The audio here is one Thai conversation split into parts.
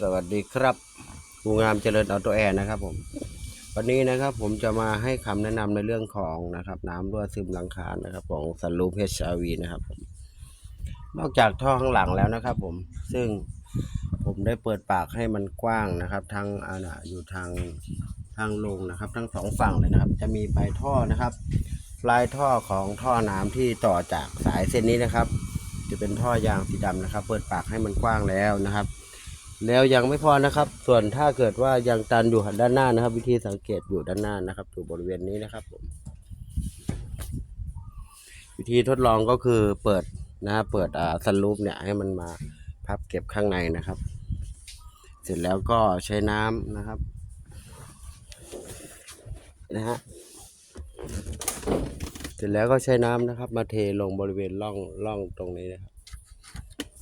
สวัสดีครับกูงามเจริญออโตแอร์นะครับผมวันนี้นะครับผมจะมาให้คำแนะนำในเรื่องของนะครับ น้ำรั่วซึมหลังคานะครับของสันลูป HRV นะครับผมนอกจากท่อข้างหลังแล้วนะครับ ผมซึ่งผมได้เปิดปากให้มันกว้างนะครับทางอาณาอยู่ทางทางลงนะครับ ทั้งสองฝั่งเลยนะครับ จะมีปลายท่อนะครับ ปลายท่อของท่อน้ำที่ต่อจากสายเส้นนี้นะครับ จะเป็นท่อยางสีดำนะครับ เปิดปากให้มันกว้างแล้วนะครับ แล้วยังไม่พอนะครับ ส่วนถ้าเกิดว่ายังตันอยู่ด้านหน้านะครับ วิธีสังเกตอยู่ด้านหน้านะครับอยู่บริเวณนี้นะครับผมวิธีทดลองก็คือเปิดนะเปิดอ่าสลูปเนี่ยให้มันมาพับเก็บข้างในนะครับ เสร็จแล้วก็ใช้น้ำนะครับนะฮะเสร็จแล้วก็ใช้น้ำนะครับ มาเทลงบริเวณร่องร่องตรงนี้นะครับ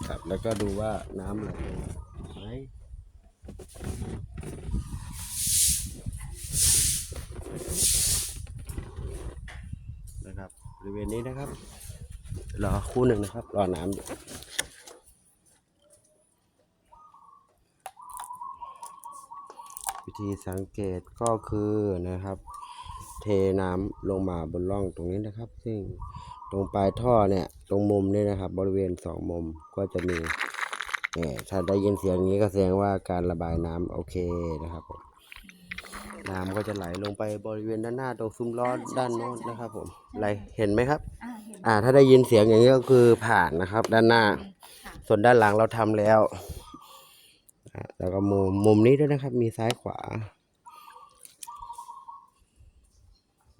ครับแล้วก็ดูว่าน้ำไหล นะครับบริเวณนี้นะครับ รอคู่หนึ่งนะครับ รอน้ำอยู่วิธีสังเกตก็คือนะครับ เทน้ำลงมาบนร่องตรงนี้นะครับ ซึ่งตรงปลายท่อเนี่ย ตรงมุมนี่นะครับ บริเวณสองมุมก็จะมี เนี่ยถ้าได้ยินเสียงนี้ก็แสดงว่าการระบายน้ำโอเคนะครับผมน้ำก็จะไหลลงไปบริเวณด้านหน้าตรงซุ้มล้อด้านโน้นนะครับ ผมไหลเห็นไหมครับ อ่าเห็นอ่าถ้าได้ยินเสียงอย่างนี้ก็คือผ่านนะครับ ด้านหน้าค่ะส่วนด้านหลังเราทำแล้วอ่าแล้วก็มุมมุมนี้ด้วยนะครับ มีซ้ายขวา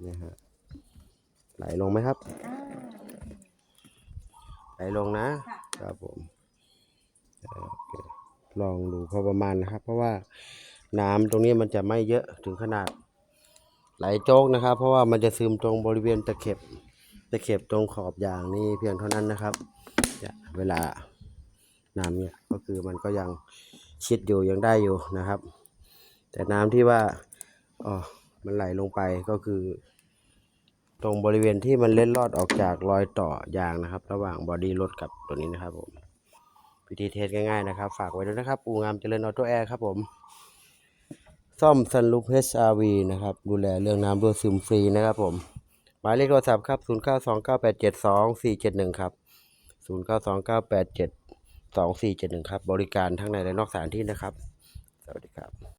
เนี่ยฮะไหลลงไหมครับอ่าไหลลงนะค่ะครับผมเอ่อโอเค ลองดูพอประมาณนะครับ เพราะว่าน้ำตรงนี้มันจะไม่เยอะถึงขนาดไหลโจกนะครับ เพราะว่ามันจะซึมตรงบริเวณตะเข็บตะเข็บตรงขอบยางนี่เพียงเท่านั้นนะครับเวลาน้ำเนี่ยก็คือมันก็ยังชิดอยู่ยังได้อยู่นะครับ แต่น้ำที่ว่าอ๋อมันไหลลงไปก็คือ ตรงบริเวณที่มันเล็ดลอดออกจากรอยต่อยางนะครับ ระหว่างบอดี้รถกับตัวนี้นะครับผม วิธีเทสง่ายๆนะครับ ฝากไว้ด้วยนะครับ อูงามเจริญออโตแอร์ครับผม ซ่อมซันลูป HRV นะครับ ดูแลเรื่องน้ำรั่วซึมฟรีนะครับผม หมายเลขโทรศัพท์ครับ 0929872471 ครับ 0929872471 ครับ บริการทั้งในและนอกสถานที่นะครับ สวัสดีครับ